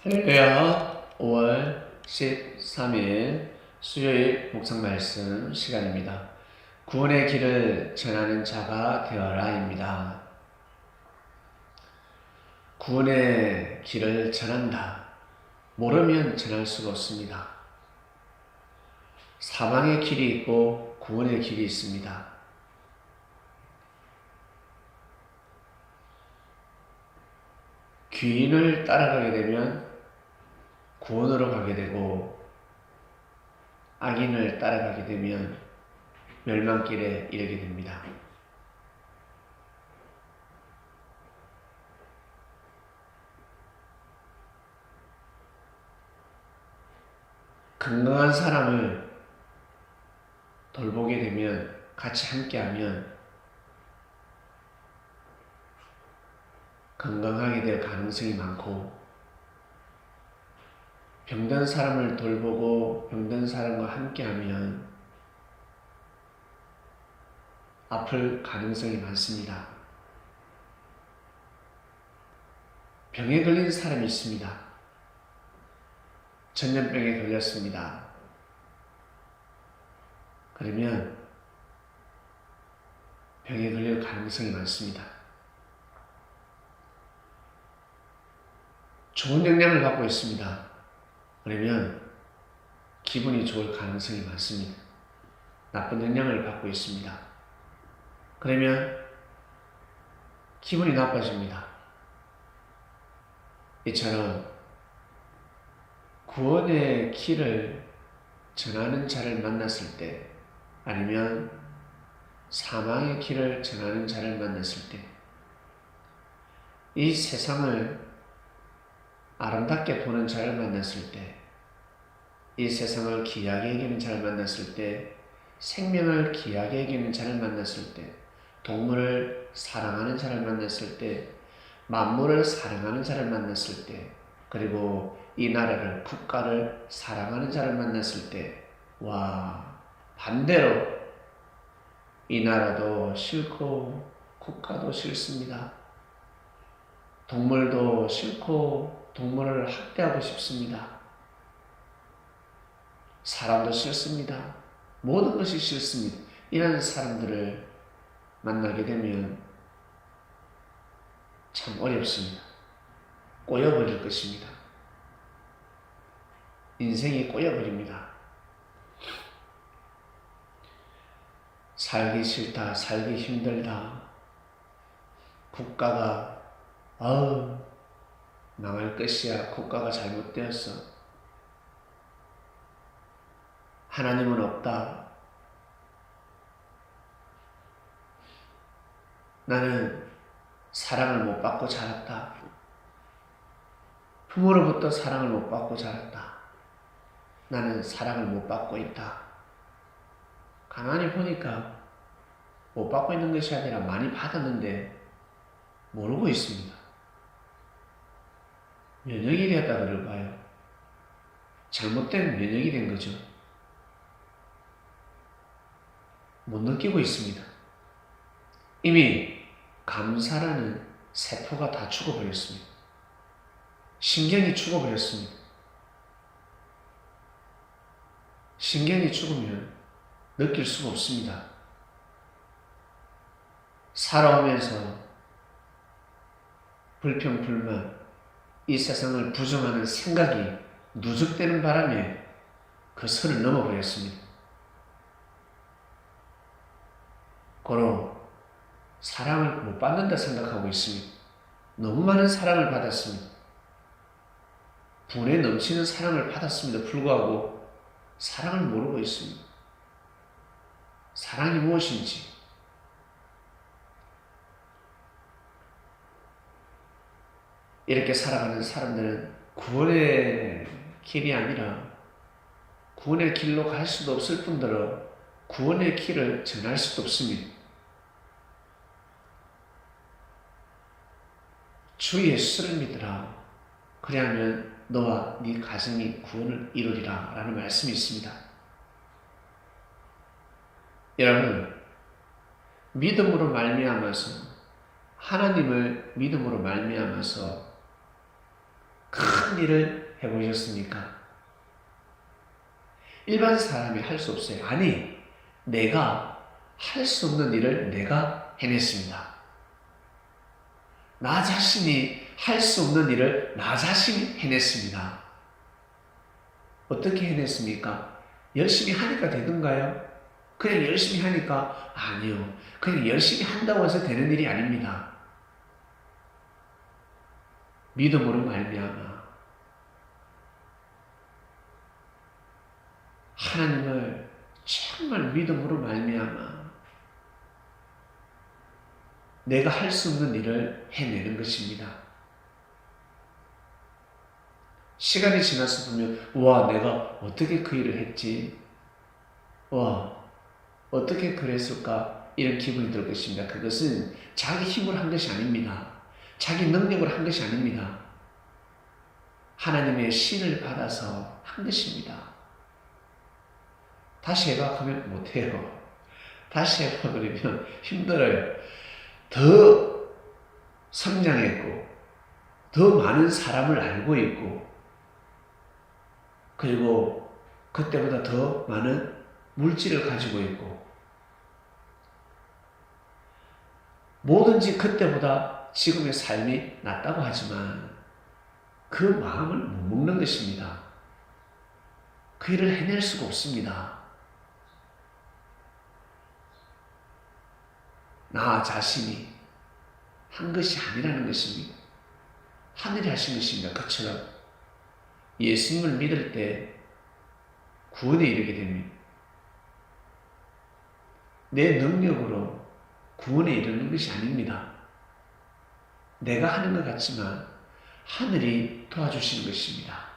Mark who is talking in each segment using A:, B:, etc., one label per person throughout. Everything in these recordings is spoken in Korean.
A: 할렐루야 5월 13일 수요일 목상 말씀 시간입니다. 구원의 길을 전하는 자가 되어라입니다. 구원의 길을 전한다. 모르면 전할 수가 없습니다. 사망의 길이 있고 구원의 길이 있습니다. 귀인을 따라가게 되면 구원으로 가게 되고 악인을 따라가게 되면 멸망길에 이르게 됩니다. 건강한 사람을 돌보게 되면 같이 함께하면 건강하게 될 가능성이 많고 병든 사람을 돌보고 병든 사람과 함께하면 아플 가능성이 많습니다. 병에 걸린 사람이 있습니다. 전염병에 걸렸습니다. 그러면 병에 걸릴 가능성이 많습니다. 좋은 영향을 받고 있습니다. 그러면 기분이 좋을 가능성이 많습니다. 나쁜 영향을 받고 있습니다. 그러면 기분이 나빠집니다. 이처럼 구원의 길을 전하는 자를 만났을 때 아니면 사망의 길을 전하는 자를 만났을 때 이 세상을 아름답게 보는 자를 만났을 때, 이 세상을 귀하게 여기는 자를 만났을 때, 생명을 귀하게 여기는 자를 만났을 때, 동물을 사랑하는 자를 만났을 때, 만물을 사랑하는 자를 만났을 때, 그리고 이 나라를, 국가를 사랑하는 자를 만났을 때, 와, 반대로 이 나라도 싫고, 국가도 싫습니다. 동물도 싫고, 동물을 학대하고 싶습니다. 사람도 싫습니다. 모든 것이 싫습니다. 이런 사람들을 만나게 되면 참 어렵습니다. 꼬여버릴 것입니다. 인생이 꼬여버립니다. 살기 싫다, 살기 힘들다. 국가가, 아우, 망할 것이야. 국가가 잘못되었어. 하나님은 없다. 나는 사랑을 못 받고 자랐다. 부모로부터 사랑을 못 받고 자랐다. 나는 사랑을 못 받고 있다. 가만히 보니까 못 받고 있는 것이 아니라 많이 받았는데 모르고 있습니다. 면역이 되었다 그럴까요? 잘못된 면역이 된 거죠. 못 느끼고 있습니다. 이미 감사라는 세포가 다 죽어버렸습니다. 신경이 죽어버렸습니다. 신경이 죽으면 느낄 수가 없습니다. 살아오면서 불평, 불만, 이 세상을 부정하는 생각이 누적되는 바람에 그 선을 넘어버렸습니다. 고로 사랑을 못 받는다 생각하고 있습니다. 너무 많은 사랑을 받았습니다. 분에 넘치는 사랑을 받았음에도 불구하고 사랑을 모르고 있습니다. 사랑이 무엇인지, 이렇게 살아가는 사람들은 구원의 길이 아니라 구원의 길로 갈 수도 없을 뿐더러 구원의 길을 전할 수도 없습니다. 주 예수를 믿으라. 그리하면 너와 네 가정이 구원을 이루리라 라는 말씀이 있습니다. 여러분 믿음으로 말미암아서 하나님을 믿음으로 말미암아서 큰큰 일을 해보셨습니까? 일반 사람이 할 수 없어요. 아니, 내가 할 수 없는 일을 내가 해냈습니다. 나 자신이 할 수 없는 일을 나 자신이 해냈습니다. 어떻게 해냈습니까? 열심히 하니까 되던가요? 그냥 열심히 하니까 아니요. 그냥 열심히 한다고 해서 되는 일이 아닙니다. 믿음으로 말미암아 하나님을 정말 믿음으로 말미암아 내가 할 수 없는 일을 해내는 것입니다. 시간이 지나서 보면 와 내가 어떻게 그 일을 했지? 와 어떻게 그랬을까? 이런 기분이 들 것입니다. 그것은 자기 힘으로 한 것이 아닙니다. 자기 능력으로 한 것이 아닙니다. 하나님의 신을 받아서 한 것입니다. 다시 해봐 하면 못해요. 다시 해봐 그러면 힘들어요. 더 성장했고, 더 많은 사람을 알고 있고, 그리고 그때보다 더 많은 물질을 가지고 있고, 뭐든지 그때보다 지금의 삶이 낫다고 하지만 그 마음을 못 먹는 것입니다. 그 일을 해낼 수가 없습니다. 나 자신이 한 것이 아니라는 것입니다. 하늘이 하신 것입니다. 그처럼 예수님을 믿을 때 구원에 이르게 됩니다. 내 능력으로 구원에 이르는 것이 아닙니다. 내가 하는 것 같지만 하늘이 도와주시는 것입니다.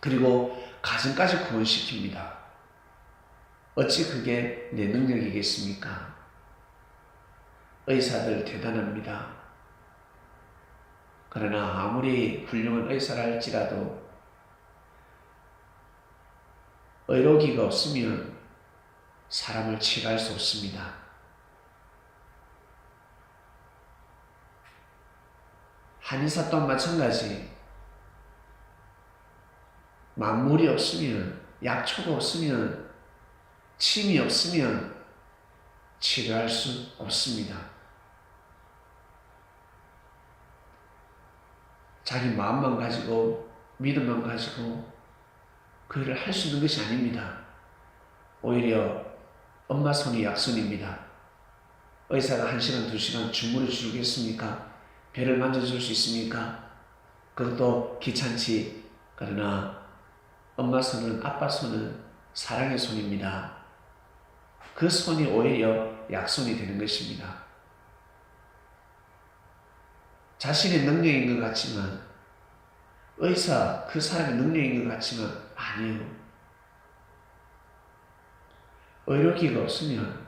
A: 그리고 가정까지 구원시킵니다. 어찌 그게 내 능력이겠습니까? 의사들 대단합니다. 그러나 아무리 훌륭한 의사라 할지라도 의료기가 없으면 사람을 치료할 수 없습니다. 한의사 또한 마찬가지. 만물이 없으면, 약초가 없으면, 침이 없으면 치료할 수 없습니다. 자기 마음만 가지고, 믿음만 가지고 그 일을 할 수 있는 것이 아닙니다. 오히려 엄마 손이 약손입니다. 의사가 한 시간, 두 시간 주문을 주겠습니까? 배를 만져줄 수 있습니까? 그것도 귀찮지. 그러나 엄마 손은 아빠 손은 사랑의 손입니다. 그 손이 오히려 약손이 되는 것입니다. 자신의 능력인 것 같지만 의사 그 사람의 능력인 것 같지만 아니요. 의료기가 없으면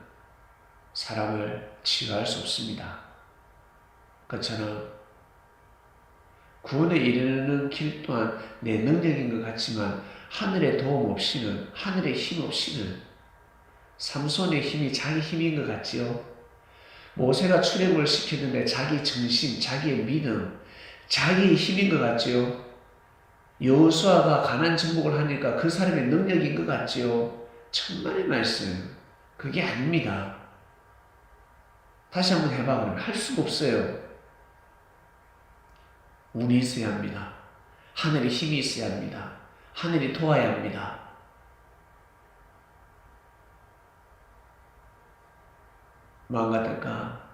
A: 사람을 치료할 수 없습니다. 그처럼 구원에 이르는 길 또한 내 능력인 것 같지만 하늘의 도움 없이는 하늘의 힘 없이는 삼손의 힘이 자기 힘인 것 같지요. 모세가 출애굽을 시키는데 자기 정신, 자기의 믿음, 자기의 힘인 것 같지요. 여호수아가 가난 정복을 하니까 그 사람의 능력인 것 같지요. 천만의 말씀. 그게 아닙니다. 다시 한번 해봐 그러면 할 수가 없어요. 운이 있어야 합니다. 하늘의 힘이 있어야 합니다. 하늘이 도와야 합니다. 같을까?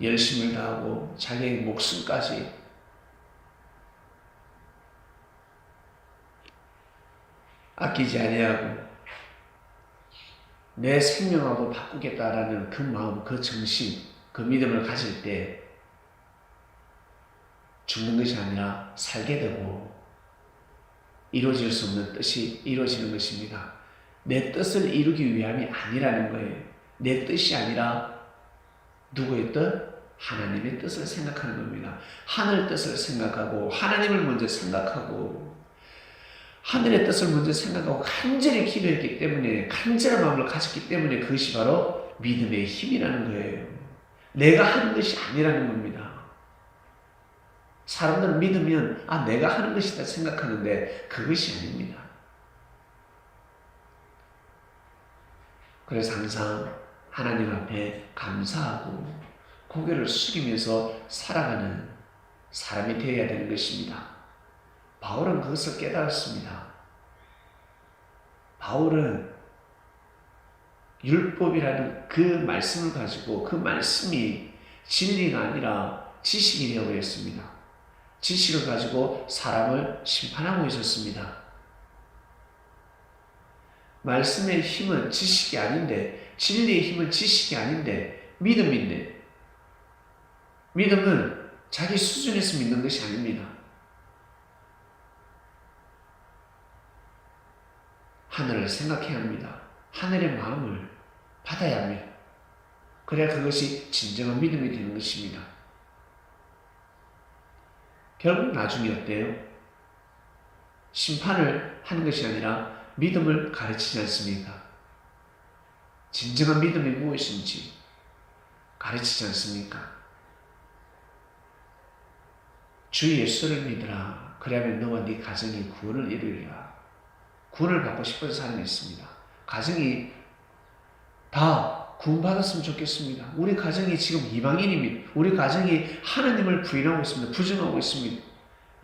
A: 열심을 다하고 자기의 목숨까지 아끼지 아니하고 내 생명하고 바꾸겠다라는 그 마음, 그 정신, 그 믿음을 가질 때 죽는 것이 아니라 살게 되고 이루어질 수 없는 뜻이 이루어지는 것입니다. 내 뜻을 이루기 위함이 아니라는 거예요. 내 뜻이 아니라 누구의 뜻? 하나님의 뜻을 생각하는 겁니다. 하늘 뜻을 생각하고 하나님을 먼저 생각하고 하늘의 뜻을 먼저 생각하고 간절히 기도했기 때문에 간절한 마음을 가졌기 때문에 그것이 바로 믿음의 힘이라는 거예요. 내가 하는 것이 아니라는 겁니다. 사람들은 믿으면 아 내가 하는 것이다 생각하는데 그것이 아닙니다. 그래서 항상 하나님 앞에 감사하고 고개를 숙이면서 살아가는 사람이 되어야 되는 것입니다. 바울은 그것을 깨달았습니다. 바울은 율법이라는 그 말씀을 가지고 그 말씀이 진리가 아니라 지식이 되어버렸습니다. 지식을 가지고 사람을 심판하고 있었습니다. 말씀의 힘은 지식이 아닌데, 진리의 힘은 지식이 아닌데, 믿음인데, 믿음은 자기 수준에서 믿는 것이 아닙니다. 하늘을 생각해야 합니다. 하늘의 마음을 받아야 합니다. 그래야 그것이 진정한 믿음이 되는 것입니다. 결국 나중에 어때요? 심판을 하는 것이 아니라 믿음을 가르치지 않습니까? 진정한 믿음이 무엇인지 가르치지 않습니까? 주 예수를 믿으라. 그러면 너와 네 가정이 구원을 이루리라. 구원을 받고 싶은 사람이 있습니다. 가정이 다 구원받았으면 좋겠습니다. 우리 가정이 지금 이방인입니다. 우리 가정이 하나님을 부인하고 있습니다. 부정하고 있습니다.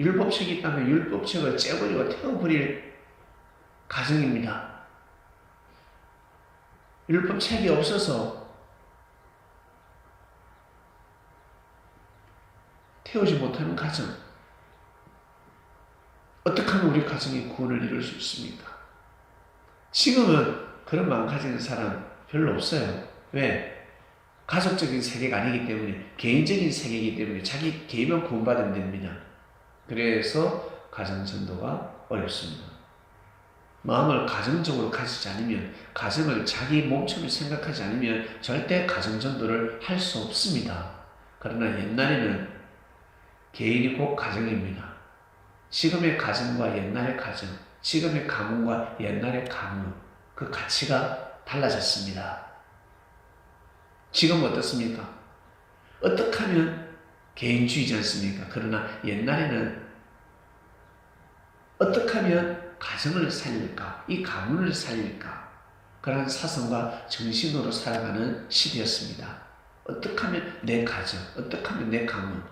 A: 율법책이 있다면 율법책을 째버리고 태워버릴 가정입니다. 율법 책이 없어서 태우지 못하는 가정. 어떻게 하면 우리 가정이 구원을 이룰 수 있습니까? 지금은 그런 마음 가지는 사람 별로 없어요. 왜? 가족적인 세계가 아니기 때문에, 개인적인 세계이기 때문에 자기 개인만 구원받으면 됩니다. 그래서 가정 전도가 어렵습니다. 마음을 가정적으로 가지지 않으면, 가정을 자기 몸처럼 생각하지 않으면 절대 가정 전도를 할 수 없습니다. 그러나 옛날에는 개인이 곧 가정입니다. 지금의 가정과 옛날의 가정, 지금의 가문과 옛날의 가문, 그 가치가 달라졌습니다. 지금 어떻습니까? 어떻게 하면 개인주의지 않습니까? 그러나 옛날에는 어떻게 하면 가정을 살릴까? 이 가문을 살릴까? 그런 사상과 정신으로 살아가는 시대였습니다. 어떻게 하면 내 가정, 어떻게 하면 내 가문,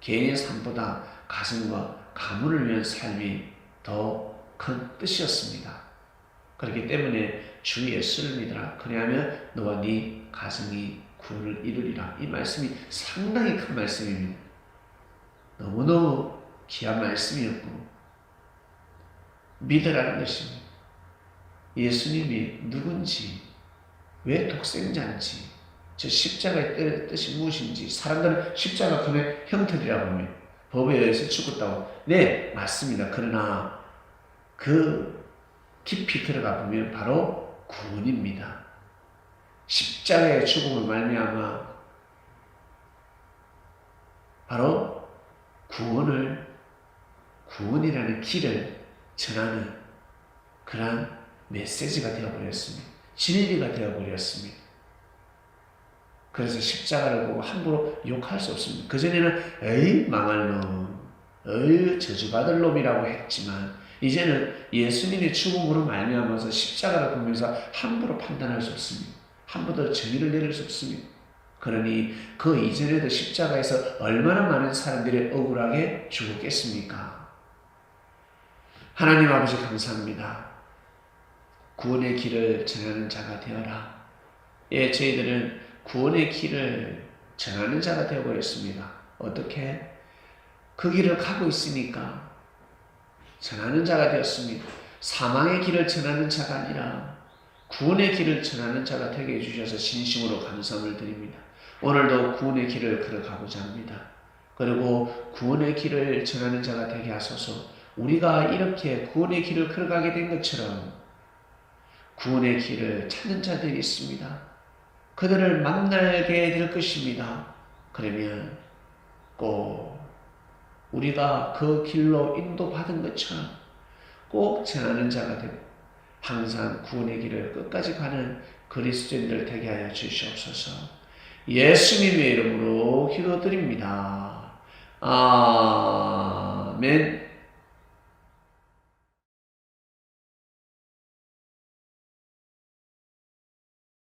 A: 개인의 삶보다 가정과 가문을 위한 삶이 더 큰 뜻이었습니다. 그렇기 때문에 주 예수를 믿으라. 그리하면 너와 네 가정이 구원을 이루리라. 이 말씀이 상당히 큰 말씀입니다. 너무너무 귀한 말씀이었고 믿으라는 것입니다. 예수님이 누군지 왜 독생자인지 저 십자가의 뜻이 무엇인지 사람들은 십자가 그의 형틀이라고 합니다. 법에 의해서 죽었다고. 네, 맞습니다. 그러나 그 깊이 들어가 보면 바로 구원입니다. 십자가의 죽음을 말미암아 바로 구원을 구원이라는 길을 전하는 그러한 메시지가 되어버렸습니다. 진리가 되어버렸습니다. 그래서 십자가를 보고 함부로 욕할 수 없습니다. 그전에는 에이 망할 놈, 에이 저주받을 놈이라고 했지만 이제는 예수님의 죽음으로 말미암아서 십자가를 보면서 함부로 판단할 수 없습니다. 함부로 정의를 내릴 수 없습니다. 그러니 그 이전에도 십자가에서 얼마나 많은 사람들이 억울하게 죽었겠습니까? 하나님 아버지 감사합니다. 구원의 길을 전하는 자가 되어라. 예, 저희들은 구원의 길을 전하는 자가 되어버렸습니다. 어떻게? 그 길을 가고 있으니까 전하는 자가 되었습니다. 사망의 길을 전하는 자가 아니라 구원의 길을 전하는 자가 되게 해주셔서 진심으로 감사을 드립니다. 오늘도 구원의 길을 걸어가고자 합니다. 그리고 구원의 길을 전하는 자가 되게 하소서 우리가 이렇게 구원의 길을 걸어가게 된 것처럼 구원의 길을 찾는 자들이 있습니다. 그들을 만나게 될 것입니다. 그러면 꼭 우리가 그 길로 인도받은 것처럼 꼭 전하는 자가 되고 항상 구원의 길을 끝까지 가는 그리스도인들 되게 하여 주시옵소서. 예수님의 이름으로 기도드립니다. 아멘.